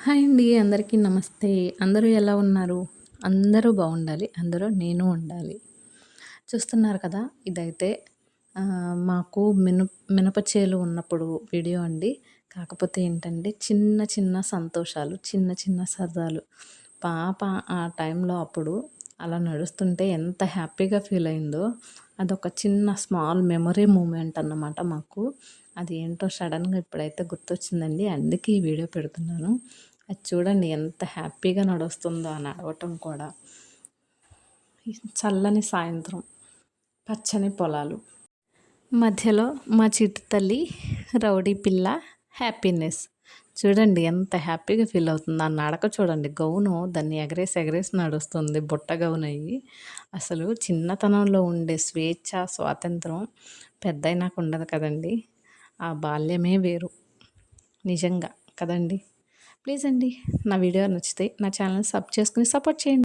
Hi అండి అందరికీ నమస్తే. అందరూ ఎలా ఉన్నారు? అందరూ బాగుండాలి అందరూ నేను ఉండాలి. చూస్తున్నారు కదా ఇదైతే మాకు మిన మినప చేలు ఉన్నప్పుడు వీడియో అండి. కాకపోతే ఏంటంటే చిన్న చిన్న సంతోషాలు చిన్న చిన్న సరదాలు. పాప ఆ టైంలో అప్పుడు అలా నడుస్తుంటే ఎంత హ్యాపీగా ఫీల్ అయిందో అదొక చిన్న స్మాల్ మెమరీ మూమెంట్ అన్నమాట మాకు. అది ఏంటో సడన్గా ఇప్పుడైతే గుర్తొచ్చిందండి అందుకే ఈ వీడియో పెడుతున్నాను. అది చూడండి ఎంత హ్యాపీగా నడుస్తుందో ఆ నడవటం కూడా. చల్లని సాయంత్రం పచ్చని పొలాలు. మధ్యలో మా చిట్టు తల్లి రౌడీ పిల్ల హ్యాపీనెస్. చూడండి ఎంత హ్యాపీగా ఫీల్ అవుతుంది. ఆ నడక చూడండి. గౌను దాన్ని ఎగరేసి ఎగరేసి నడుస్తుంది. బుట్ట గౌన్ అయ్యి. అసలు చిన్నతనంలో ఉండే స్వేచ్ఛ స్వాతంత్రం పెద్ద నాకు ఉండదు కదండి. ఆ బాల్యమే వేరు. నిజంగా కదండి. ప్లీజ్ అండి నా వీడియో నచ్చితే నా ఛానల్ సబ్ చేసుకుని సపోర్ట్ చేయండి.